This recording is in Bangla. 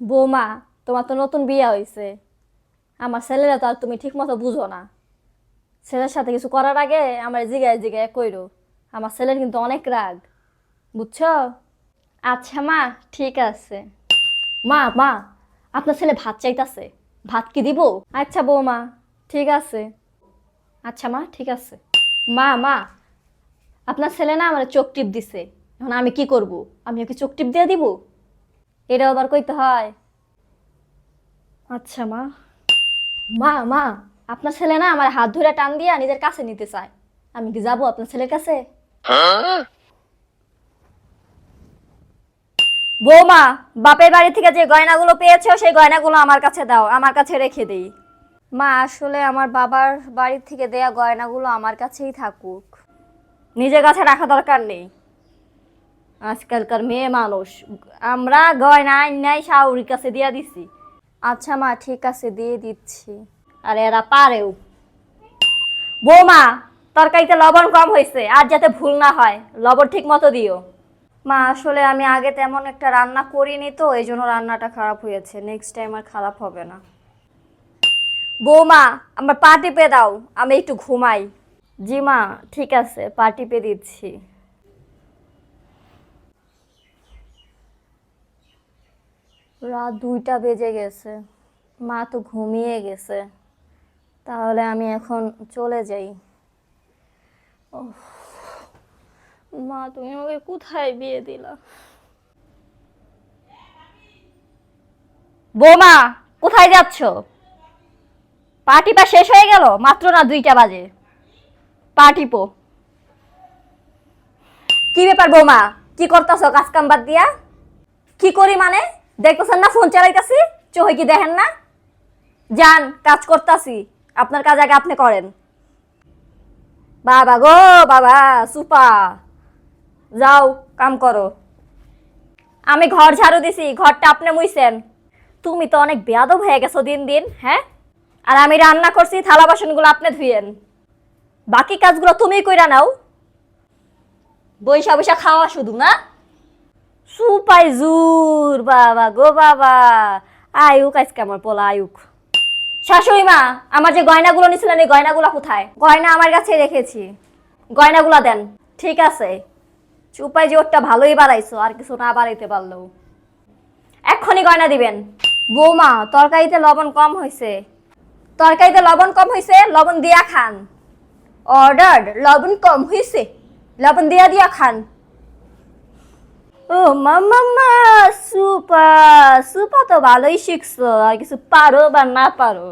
বৌমা, তোমার তো নতুন বিয়ে হয়েছে আমার ছেলেরা তো আর তুমি ঠিক মতো বুঝো না। ছেলের সাথে কিছু করার আগে আমার জিগায় জিগায় কইরো, আমার ছেলের কিন্তু অনেক রাগ। বুঝছ? আচ্ছা মা, ঠিক আছে। মা মা, আপনার ছেলে ভাত চাইতাছে। ভাত কি দিব? আচ্ছা বৌমা, ঠিক আছে। আচ্ছা মা, ঠিক আছে। মা মা, আপনার ছেলে না আমার চোখ টিপ দিছে। এখন আমি কি করব? আমি ওকে চোখ টিপ দিয়ে দিব? এটা আবার কইতে হয়। আচ্ছা মা। মা মা আপনার ছেলে না আমার হাত ধরে টান দিয়া নিজের কাছে নিতে চায়। আমি কি যাব আপনার ছেলের কাছে? বৌমা বাপের বাড়ি থেকে যে গয়নাগুলো পেয়েছ সেই গয়নাগুলো আমার কাছে দাও আমার কাছে রেখে দিই। মা আসলে আমার বাবার বাড়ি থেকে দেয়া গয়নাগুলো আমার কাছেই থাকুক। নিজের কাছে রাখা দরকার নেই। আজকালকার মেয়ে মানুষ। আমরা গয়না নাই শাউরির কাছে দিয়ে দিছি। আচ্ছা মা ঠিক আছে দিয়ে দিচ্ছি। আর এরা পারেও। বৌমা তরকারিতে লবণ কম হয়েছে আর যাতে ভুল না হয় লবণ ঠিক মতো দিও। মা আসলে আমি আগে তেমন একটা রান্না করিনি তো এই জন্য রান্নাটা খারাপ হয়েছে। নেক্সট টাইম আর খারাপ হবে না। বৌমা আমার পা টিপে দাও আমি একটু ঘুমাই। জি মা ঠিক আছে পা টিপে দিচ্ছি। রাত দুইটা বেজে গেছে। মা তো ঘুমিয়ে গেছে। তাহলে আমি এখন চলে যাই। উফ, মা তুমি আমাকে কোথায় বিয়ে দিলা? বৌমা কোথায় যাচ্ছ? পার্টিপা শেষ হয়ে গেল? মাত্র না দুইটা বাজে। পার্টিপো কি ব্যাপার বৌমা? কি করতেছ কাজ কাম বাদ দিয়া? কি করি মানে? দেখতেছেন না ফোন চালাইতাছি, চোখে কি দেখেন না? যান, কাজ করতাছি। আপনার কাজ আগে আপনি করেন। বাবা গো, বাবা, সুপা। যাও, কাম করো। আমি ঘর ঝাড়ু দিছি, ঘরটা আপনি মুইছেন। তুমি তো অনেক বেয়াদব হয়ে গেছো দিন দিন হ্যাঁ? আর আমি রান্না করছি, থালা বাসনগুলো আপনি ধুয়েন বাকি কাজগুলো তুমি কইরা নাও। বৈশা বৈশা খাওয়া শুধু না? সুপাই জুর বাবা গো বাবা। আয়ুক, আজকে আমার পোলা আয়ুক। শাশুড়ি মা, আমার যে গয়নাগুলো নিছিলেন এই গয়নাগুলো কোথায়? গয়না আমার কাছে রেখেছি। গয়নাগুলো দেন। ঠিক আছে। চুপাই যে ওরটা ভালোই বাড়াইছো, আর কিছু না বাড়াইতে পারলেও। এক্ষুনি গয়না দিবেন। বৌমা, তরকারিতে লবণ কম হয়েছে তরকারিতে লবণ কম হয়েছে লবণ দিয়া খান। অর্ডার, লবণ কম হয়েছে লবণ দিয়া দিয়া খান। ও মাম্মা সুপা সুপা তো ভালোই শিখছো আর কিছু পারো বা না পারো।